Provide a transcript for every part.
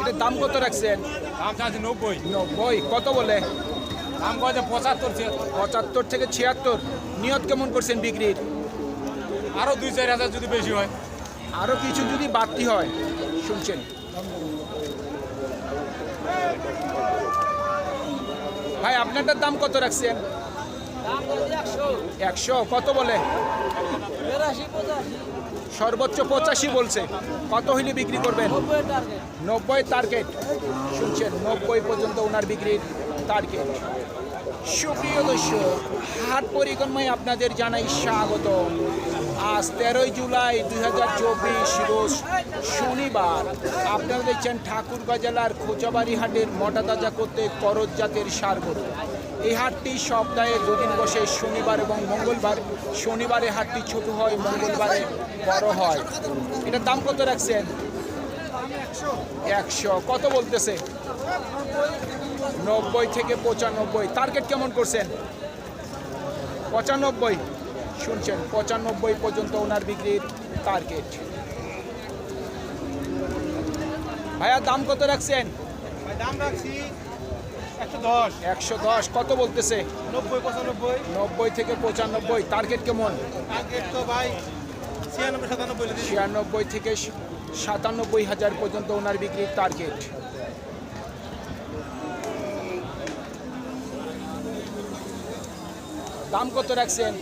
এটার দাম কত রাখছেন? দাম চাচ্ছি নব্বই। নব্বই কত বলে? দাম কয়েছে পঁচাত্তর পঁচাত্তর থেকে ছিয়াত্তর। নিয়ত কেমন করছেন বিক্রির? আরও দুই চার হাজার যদি বেশি হয়। আরও কিছু যদি বাড়তি হয় শুনছেন। ভাই আপনারটার দাম কত রাখছেন? একশো। কত বলে? সর্বোচ্চ পঁচাশি বলছে। কত হইলে বিক্রি করবেন? নব্বই টার্গেট শুনছেন, নব্বই পর্যন্ত ওনার বিক্রির টার্গেট সুপ্রিয় দর্শক, হাট পরিক্রমায় আপনাদের জানাই স্বাগত আজ তেরোই জুলাই দুই হাজার চব্বিশ রোজ শনিবার। আপনারা দেখছেন ঠাকুরগাঁ জেলার খোঁচাবাড়ি হাটের মোটা তাজা করতে করজ জাতের সার এই হাটটি সপ্তাহে দুদিন বসে শনিবার এবং মঙ্গলবার। শনিবারে হাটটি ছোট হয়, মঙ্গলবারে বড় হয়। এটার দাম কত রাখছেন? একশো। কত বলতেছে? নব্বই থেকে পঁচানব্বই। টার্গেট কেমন করছেন? পঁচানব্বই। শুনছেন, পঁচানব্বই পর্যন্ত ওনার বিক্রির টার্গেট। ভাইয়া, দাম কত রাখছেন? দাম রাখছি একশো দশ। একশো দশ কত বলতেছে? নব্বই পঁচানব্বই। নব্বই থেকে পঁচানব্বই। টার্গেট কেমন? টার্গেট তো ভাই ছিয়ানব্বই সাতানব্বই ছিয়ানব্বই থেকে সাতানব্বই হাজার পর্যন্ত ওনার বিক্রির টার্গেট দাম কত রাখছেন?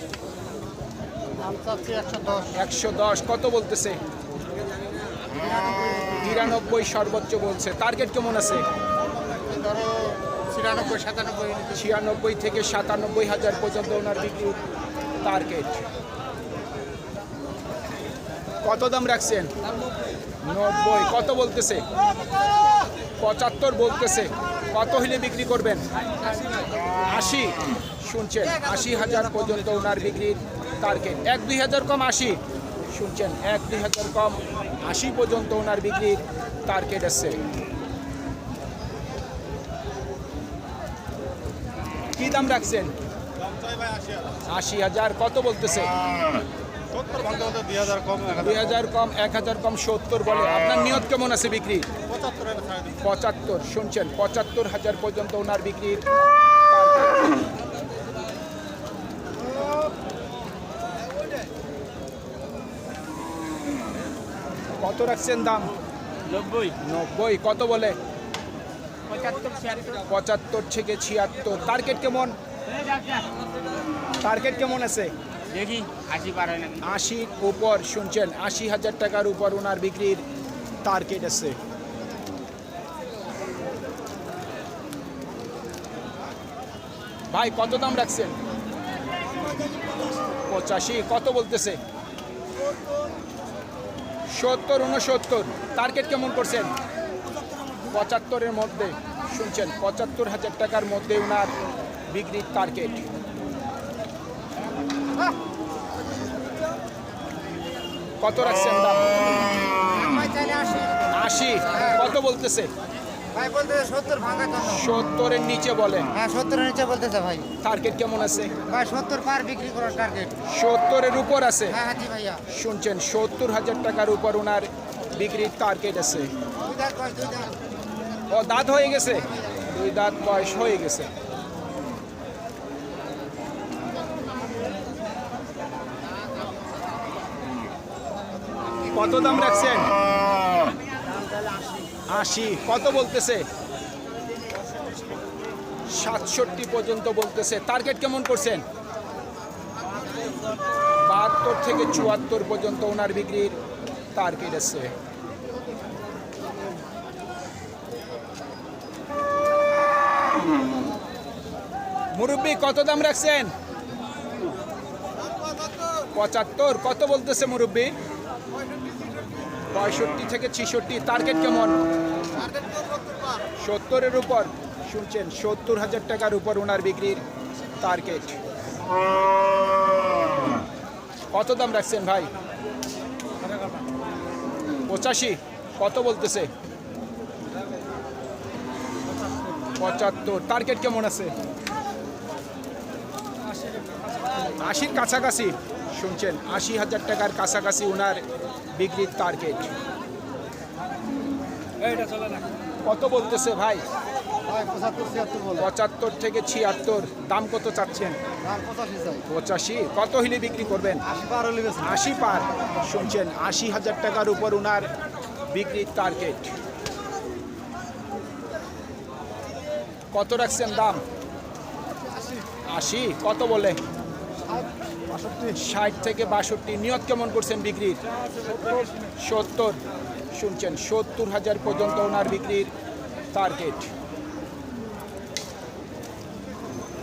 দাম চাচ্ছি একশো দশ। একশো দশ কত বলতেছে? নিরানব্বই। সর্বোচ্চ বলছে। টার্গেট কেমন আছে? ধরো ছিয়ানব্বই, সাতানব্বই ছিয়ানব্বই থেকে সাতানব্বই হাজার পর্যন্ত ওনার বিক্রি টার্গেট কত দাম রাখছেন? নব্বই। কত বলতেছে? পঁচাত্তর বলতেছে। কত হলে বিক্রি করবেন? আশি। শুনছেন, আশি হাজার পর্যন্ত ওনার বিক্রির টার্গেট এক দুই হাজার কম আশি। শুনছেন, এক দুই হাজার কম আশি পর্যন্ত ওনার বিক্রির টার্গেট আছে। কি দাম রাখছেন? আশি হাজার কত বলতেছে? দুই হাজার কম এক হাজার কম সত্তর বলে। আপনার নিয়ত কেমন আছে বিক্রি? পঁচাত্তর শুনছেন পঁচাত্তর হাজার পর্যন্ত ওনার বিক্রির কত রাখছেন দাম? নব্বই। নব্বই কত বলে? পঁচাত্তর থেকে ছিয়াত্তর। টার্গেট কেমন? টার্গেট কেমন আছে? দেখি আশি আশির উপর শুনছেন আশি হাজার টাকার উপর ওনার বিক্রির টার্গেট আছে। ভাই কত দাম রাখছেন? পঁচাশি কত বলতেছে? সত্তর উনসত্তর টার্গেট কেমন করছেন? পঁচাত্তরের মধ্যে, শুনছেন, পঁচাত্তর হাজার টাকার মধ্যে ওনার বিক্রির টার্গেট কত রাখছেন দাম? আশি। কত বলতেছে? সত্তরের নিচে বলে হ্যাঁ সত্তরের ভাই টার্গেট কেমন আছে? ভাই সত্তরের উপর আছে? শুনছেন, সত্তর হাজার টাকার উপর ওনার বিক্রির টার্গেট আছে। ও, দাঁত হয়ে গেছে? দুই দাঁত বয়স হয়ে গেছে। কত দাম রাখছেন? আশি। কত বলতেছে? সাতষট্টি পর্যন্ত বলতেছে। টার্গেট কেমন করছেন? বাহাত্তর থেকে চুয়াত্তর পর্যন্ত ওনার বিক্রির টার্গেট আছে। মুরব্বী, কত দাম রাখছেন? পঁচাত্তর, কত বলতেছে মুরব্বী? পঁয়ষট্টি থেকে ছিষট্টি টার্গেট কেমন? সত্তরের উপর। শুনছেন, সত্তর হাজার টাকার উপর ওনার বিক্রির টার্গেট কত দাম রাখছেন ভাই? পঁচাশি, কত বলতেছে? পঁচাত্তর টার্গেট কেমন আছে? আশির কাছাকাছি শুনছেন আশি হাজার টাকার কাছাকাছি ওনার বিক্রির টার্গেট কত বলতেছে ভাই? পঁচাত্তর থেকে ছিয়াত্তর দাম কত চাচ্ছেন? পঁচাশি কত হলে বিক্রি করবেন? আশি পার আশি পার শুনছেন আশি হাজার টাকার উপর ওনার বিক্রির টার্গেট কত রাখছেন দাম? আশি কত বলে? ষাট থেকে বাষট্টি। নিয়ত কেমন করছেন বিক্রির? সত্তর। শুনছেন, সত্তর হাজার পর্যন্ত ওনার বিক্রির টার্গেট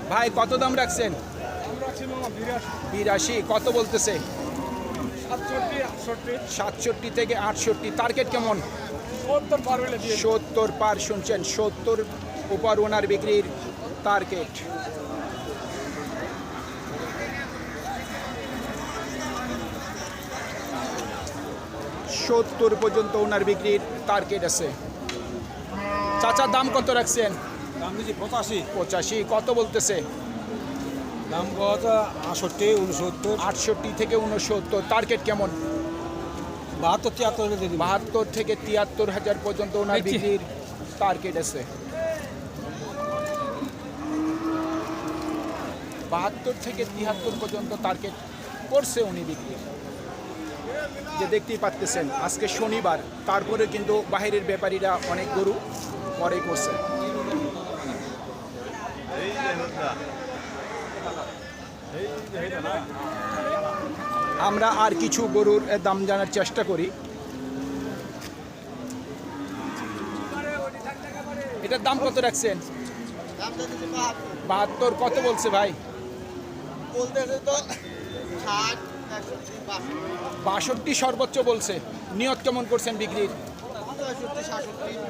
ভাই, কত দাম রাখছেন? বিরাশি। কত বলতেছে? সাতষট্টি থেকে আটষট্টি। টার্গেট কেমন? সত্তর পার শুনছেন, সত্তর উপর ওনার বিক্রির টার্গেট সত্তর পর্যন্ত ওনার বিক্রির টার্গেট আছে। চাচার দাম কত রাখছেন? দাম দিচ্ছি পঁচাশি। পঁচাশি কত বলতেছে? দাম কত? আটষট্টি উনসত্তর। আটষট্টি থেকে উনসত্তর টার্গেট কেমন? বাহাত্তর তিয়াত্তর বাহাত্তর থেকে তিয়াত্তর হাজার পর্যন্ত ওনার বিক্রির টার্গেট আছে। বাহাত্তর থেকে তিয়াত্তর পর্যন্ত টার্গেট করছে উনি বিক্রি। যে দেখতেই পাচ্তেছেন আজকে শনিবার তারপরে কিন্তু বাহিরের ব্যাপারীরা অনেক গরু পরে করছে। আমরা আর কিছু গরুর দাম জানার চেষ্টা করি। এটার দাম কত রাখছেন? বাহাত্তর কত বলছে ভাই? বলতেছে তো ষাট। বাষট্টি সর্বোচ্চ বলছে। নিয়ত কেমন করছেন বিক্রির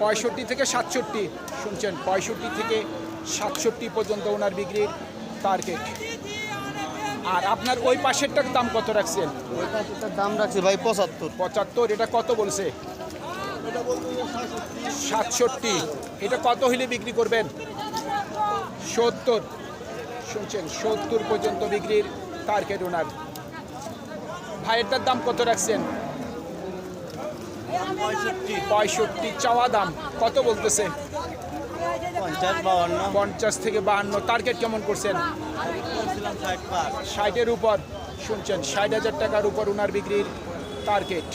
পঁয়ষট্টি থেকে সাতষট্টি শুনছেন। পঁয়ষট্টি থেকে সাতষট্টি পর্যন্ত ওনার বিক্রির টার্গেট আর আপনার ওই পাশেরটার দাম কত রাখছেন? ওই দাম রাখছে ভাই পঁচাত্তর। পঁচাত্তর এটা কত বলছে? সাতষট্টি। এটা কত হলে বিক্রি করবেন? সত্তর। শুনছেন সত্তর পর্যন্ত বিক্রির টার্গেট ওনার। ভাইয়েরটার দাম কত রাখছেন? পঁয়ষট্টি। চাওয়া দাম কত বলতেছে? পঞ্চাশ থেকে বাহান্ন টার্গেট কেমন করছেন? ষাটের উপর শুনছেন ষাট হাজার টাকার উপর ওনার বিক্রির টার্গেট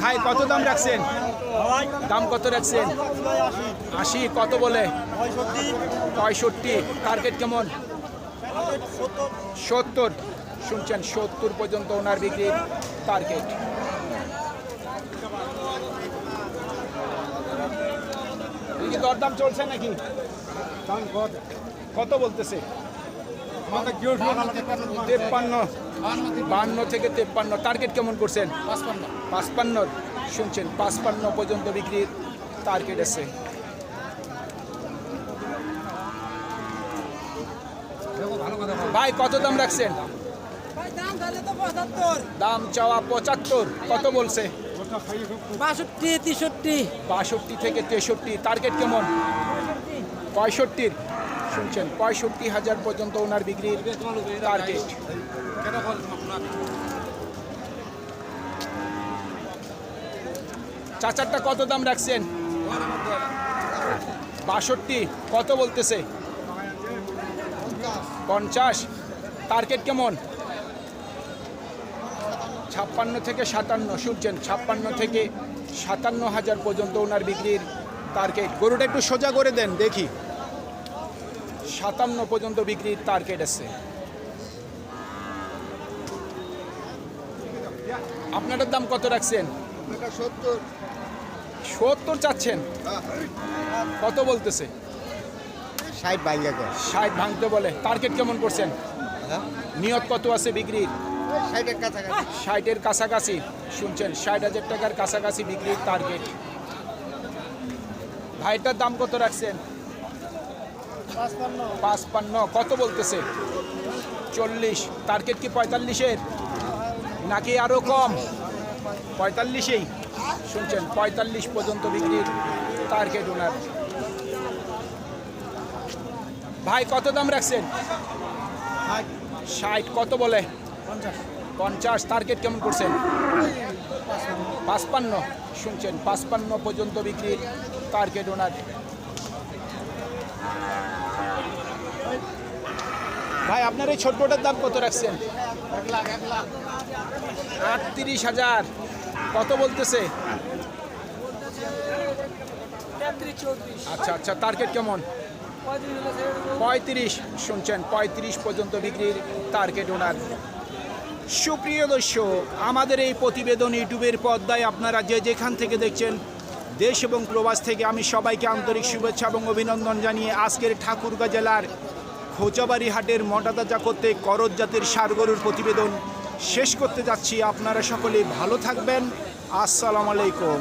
ভাই কত দাম রাখছেন? দাম কত রাখছেন? আশি কত বলে? পঁয়ষট্টি। টার্গেট কেমন? সত্তর। শুনছেন সত্তর পর্যন্ত ওনার বিক্রির টার্গেট দরদাম চলছে নাকি? কত? বলতেছে? তেপ্পান্ন। বান্ন থেকে তেপ্পান্ন। টার্গেট কেমন করছেন? পাঁচপান্ন। পাঁচপান্ন। শুনছেন পাঁচপান্ন পর্যন্ত বিক্রির টার্গেট আছে। ভাই কত দাম রাখছেন? দাম চাওয়া পঁচাত্তর কত বলছে? বাষট্টি তেষট্টি। বাষট্টি থেকে তেষট্টি টার্গেট কেমন? পঁয়ষট্টির শুনছেন পঁয়ষট্টি হাজার পর্যন্ত ওনার বিক্রির টার্গেট চাচারটা কত দাম রাখছেন? বাষট্টি কত বলতেছে? পঞ্চাশ। টার্গেট কেমন? ছাপ্পান্ন থেকে সাতান্ন শুনছেন? ছাপ্পান্ন থেকে সাতান্ন হাজার পর্যন্ত ওনার বিক্রির টার্গেট গরুটা একটু সোজা করে দেন দেখি। সাতান্ন পর্যন্ত বিক্রির টার্গেট আছে। আপনাদের দাম কত রাখছেন? সত্তর। সত্তর চাচ্ছেন? কত বলতেছে? ষাট বাইঙ্গা কর। ষাট ভাঙতে বলে। টার্গেট কেমন করছেন? নিয়ত কত আছে বিক্রির? ষাটের কাছাকাছি। ষাটের কাছাকাছি। শুনছেন ষাট হাজার টাকার কাছাকাছি বিক্রির টার্গেট ভাইটার দাম কত রাখছেন? পাঁচপান্ন। কত বলতেছে? চল্লিশ। টার্গেট কি পঁয়তাল্লিশের? নাকি আরও কম? পঁয়তাল্লিশেই। শুনছেন পঁয়তাল্লিশ পর্যন্ত বিক্রির টার্গেট ওনার। ভাই কত দাম রাখছেন? ষাট। কত বলে? পঞ্চাশ। টার্গেট কেমন করছেন? পাঁচপান্ন। শুনছেন পাঁচপান্ন পর্যন্ত বিক্রির টার্গেট ওনার ভাই আপনার এই ছোট্টটার দাম কত রাখছেন? আটত্রিশ হাজার। কত বলতেছে? আচ্ছা আচ্ছা টার্গেট কেমন? পঁয়ত্রিশ, শুনছেন, পঁয়ত্রিশ পর্যন্ত বিক্রির টার্গেট ওনার সুপ্রিয় দর্শক, আমাদের এই প্রতিবেদন ইউটিউবের পর্দায় আপনারা যে যেখান থেকে দেখছেন, দেশ এবং প্রবাস থেকে আমি সবাইকে আন্তরিক শুভেচ্ছা এবং অভিনন্দন জানিয়ে আজকের ঠাকুরগাঁ জেলার খোঁচাবাড়ি হাটের মটাতাজা করতে করজ জাতের সারগরুর প্রতিবেদন শেষ করতে যাচ্ছি। আপনারা সকলে ভালো থাকবেন। আসসালামু আলাইকুম।